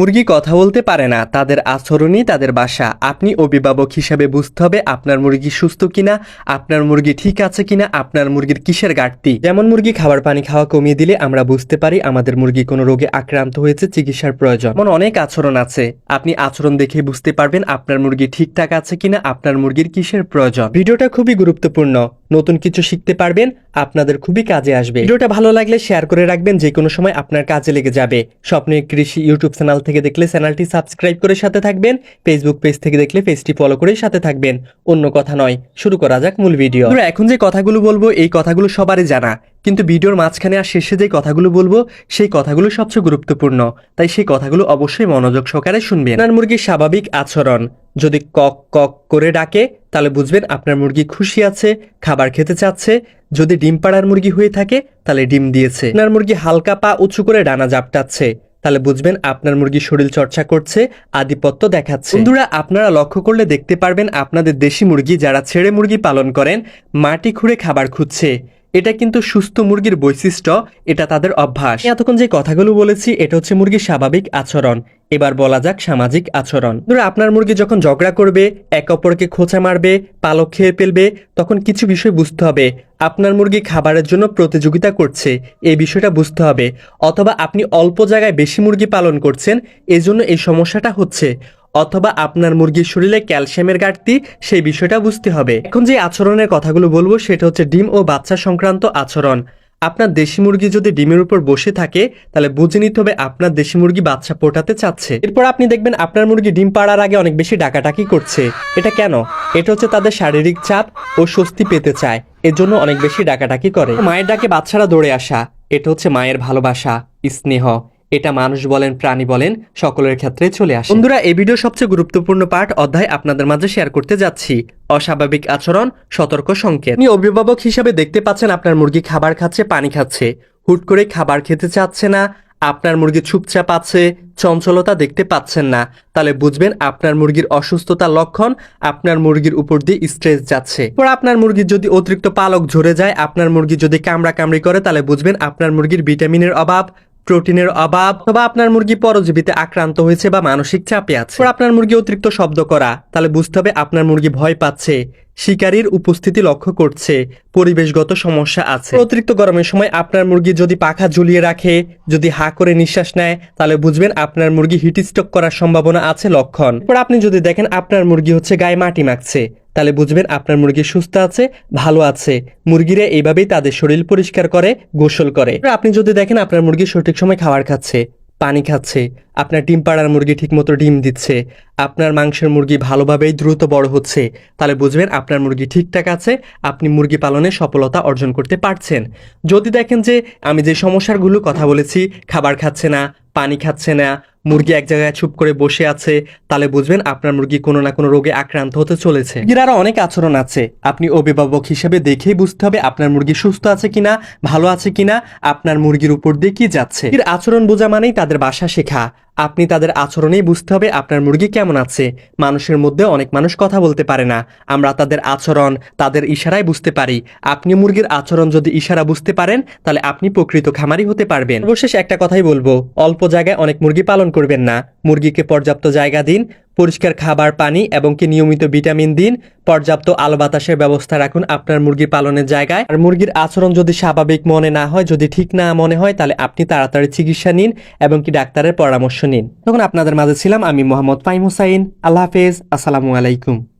মুরগি কথা বলতে পারে না, তাদের আচরণই তাদের বাসা। আপনি অভিভাবক হিসাবে বুঝতে হবে আপনার মুরগি সুস্থ কিনা, আপনার মুরগি ঠিক আছে কিনা, আপনার মুরগির কিসের ঘাটতি। যেমন মুরগি খাবার পানি খাওয়া কমিয়ে দিলে আমরা বুঝতে পারি আমাদের মুরগি কোনো রোগে আক্রান্ত হয়েছে, চিকিৎসার প্রয়োজন। এমন অনেক আচরণ আছে। আপনি আচরণ দেখে বুঝতে পারবেন আপনার মুরগি ঠিকঠাক আছে কিনা, আপনার মুরগির কিসের প্রয়োজন। ভিডিওটা খুবই গুরুত্বপূর্ণ। নতুন কিছু শিখতে পারবেন, আপনাদের খুবই কাজে আসবে। ভিডিওটা ভালো লাগলে শেয়ার করে রাখবেন, যে কোনো সময় আপনার কাজে লেগে যাবে। স্বপ্নের কৃষি ইউটিউব চ্যানেল থেকে দেখলে চ্যানেলটি সাবস্ক্রাইব করে সাথে থাকবেন, ফেসবুক পেজ থেকে দেখলে পেজটি ফলো করে সাথে থাকবেন। অন্য কথা নয়, শুরু করা যাক মূল ভিডিও। এখন যে কথাগুলো বলব, এই কথাগুলো সবারই জানা। কিন্তু ভিডিওর মাঝখানে আর শেষে যে কথাগুলো বলব, সেই কথাগুলো সবচেয়ে গুরুত্বপূর্ণ। তাই সেই কথাগুলো অবশ্যই মনোযোগ সহকারে শুনবেন। আপনার মুরগির স্বাভাবিক আচরণ। যদি কক কক করে ডাকে, তাহলে বুঝবেন আপনার মুরগি খুশি আছে, খাবার খেতে চাচ্ছে। যদি ডিম পাড়ার মুরগি হয়ে থাকে, তাহলে ডিম দিয়েছে। আপনার মুরগি হালকা পা উঁচু করে ডানা জাপটাচ্ছে। তাহলে বুঝবেন আপনার মুরগি শরীর চর্চা করছে, আধিপত্য দেখাচ্ছে। বন্ধুরা, আপনারা লক্ষ্য করলে দেখতে পারবেন আপনাদের দেশি মুরগি যারা ছেড়ে মুরগি পালন করেন, মাটি খুঁড়ে খাবার খুঁজছে। এটা কিন্তু সুস্থ মুরগির বৈশিষ্ট্য, এটা তাদের অভ্যাস। এতক্ষণ যে কথাগুলো বলেছি, এটা হচ্ছে মুরগির স্বাভাবিক আচরণ। এবার বলা যাক সামাজিক আচরণ। ধরো, আপনার মুরগি যখন ঝগড়া করবে, এক অপরকে খোঁচা মারবে, পালক খেয়ে ফেলবে, তখন কিছু বিষয় বুঝতে হবে। আপনার মুরগি খাবারের জন্য প্রতিযোগিতা করছে, এই বিষয়টা বুঝতে হবে। অথবা আপনি অল্প জায়গায় বেশি মুরগি পালন করছেন, এজন্য এই সমস্যাটা হচ্ছে। অথবা আপনার মুরগির শরীরে ক্যালসিয়ামের ঘাটতি, সেই বিষয়টা বুঝতে হবে। এখন যে আচরণের কথাগুলো বলব, সেটা হচ্ছে ডিম ও বাচ্চা সংক্রান্ত আচরণ। আপনার দেশি মুরগি যদি ডিমের উপর বসে থাকে, তাহলে বুঝে নিতে হবে আপনার দেশি মুরগি বাচ্চা পোটাতে চাচ্ছে। এরপর আপনি দেখবেন আপনার মুরগি ডিম পাড়ার আগে অনেক বেশি ডাকাটাকি করছে। এটা কেন? এটা হচ্ছে তাদের শারীরিক চাপ ও স্বস্তি পেতে চায়। এর জন্য অনেক বেশি ডাকাটাকি করে। মায়ের ডাকে বাচ্চারা দৌড়ে আসা, এটা হচ্ছে মায়ের ভালোবাসা, স্নেহ। এটা মানুষ বলেন, প্রাণী বলেন, সকলের ক্ষেত্রে চলে আসে। বন্ধুরা, এই ভিডিও সবচেয়ে গুরুত্বপূর্ণ পার্ট অধ্যায় আপনাদের মাঝে শেয়ার করতে যাচ্ছি। অস্বাভাবিক আচরণ, সতর্ক সংকেত। আপনি অভিভাবক হিসাবে দেখতে পাচ্ছেন আপনার মুরগি খাবার খাচ্ছে, পানি খাচ্ছে। হুট করে খাবার খেতে চাচ্ছে না, আপনার মুরগি চুপচাপ আছে, চঞ্চলতা দেখতে পাচ্ছেন না। তাহলে বুঝবেন আপনার মুরগির অসুস্থতার লক্ষণ, আপনার মুরগির উপর দিয়ে স্ট্রেস যাচ্ছে। পর আপনার মুরগির যদি অতিরিক্ত পালক ঝরে যায়, আপনার মুরগি যদি কামড়া কামড়ি করে, তাহলে বুঝবেন আপনার মুরগির ভিটামিনের অভাব প্রোটিনের অভাব অথবা আপনার মুরগি পরজীবীতে আক্রান্ত হয়েছে বা মানসিক চাপে আছে। আপনার মুরগি অতিরিক্ত শব্দ করা, তাহলে বুঝতে হবে আপনার মুরগি ভয় পাচ্ছে, শিকারীর উপস্থিতি লক্ষ্য করছে, পরিবেশগত সমস্যা আছে। অতিরিক্ত গরমের সময় আপনার মুরগি যদি পাখা ঝুলিয়ে রাখে, যদি হা করে নিঃশ্বাস নেয়, তাহলে বুঝবেন আপনার মুরগি হিট স্ট্রোক করার সম্ভাবনা আছে লক্ষণ। এরপর আপনি যদি দেখেন আপনার মুরগি হচ্ছে গায়ে মাটি মাখছে তাহলে বুঝবেন আপনার মুরগি সুস্থ আছে, ভালো আছে। মুরগিরা এইভাবেই তাদের শরীর পরিষ্কার করে, গোসল করে। আপনি যদি দেখেন আপনার মুরগি সঠিক সময় খাবার খাচ্ছে, পানি খাচ্ছে আপনার ডিম পাড়ার মুরগি ঠিকমতো ডিম দিচ্ছে, আপনার মাংসের মুরগি ভালোভাবেই দ্রুত বড় হচ্ছে, তাহলে বুঝবেন আপনার মুরগি ঠিকঠাক আছে, আপনি মুরগি পালনে সফলতা অর্জন করতে পারছেন। যদি দেখেন যে আমি যে সমস্যাগুলো কথা বলেছি, খাবার খাচ্ছে না, পানি খাচ্ছে না, মুরগি এক জায়গায় চুপ করে বসে আছে, তাহলে বুঝবেন আপনার মুরগি কোনো না কোনো রোগে আক্রান্ত হতে চলেছে। মুরগির আরও অনেক আচরণ আছে, আপনি অভিভাবক হিসেবে দেখেই বুঝতে হবে আপনার মুরগি সুস্থ আছে কিনা, ভালো আছে কিনা, আপনার মুরগির উপর দিয়ে কি যাচ্ছে। এর আচরণ বোঝা মানেই তাদের বাসা শেখা আপনি তাদের আচরণেই বুঝতে হবে আপনার মুরগি কেমন আছে। মানুষের মধ্যে অনেক মানুষ কথা বলতে পারে না। আমরা তাদের আচরণ, তাদের ইশারায় বুঝতে পারি। আপনি মুরগির আচরণ যদি ইশারা বুঝতে পারেন, তাহলে আপনি প্রকৃত খামারি হতে পারবেন। অবশেষ একটা কথাই বলব, অল্প জায়গায় অনেক মুরগি পালন করবেন না। মুরগিকে পর্যাপ্ত জায়গা দিন পরিষ্কার খাবার, পানি এবং কি নিয়মিত ভিটামিন দিন, পর্যাপ্ত আলো বাতাসের ব্যবস্থা রাখুন আপনার মুরগি পালনের জায়গায়। আর মুরগির আচরণ যদি স্বাভাবিক মনে না হয়, যদি ঠিক না মনে হয়, তাহলে আপনি তাড়াতাড়ি চিকিৎসা নিন এবং কি ডাক্তারের পরামর্শ নিন। তখন আপনাদের মাঝে ছিলাম আমি মোহাম্মদ ফাইম হুসাইন। আল্লাহ হাফেজ। আসসালামু আলাইকুম।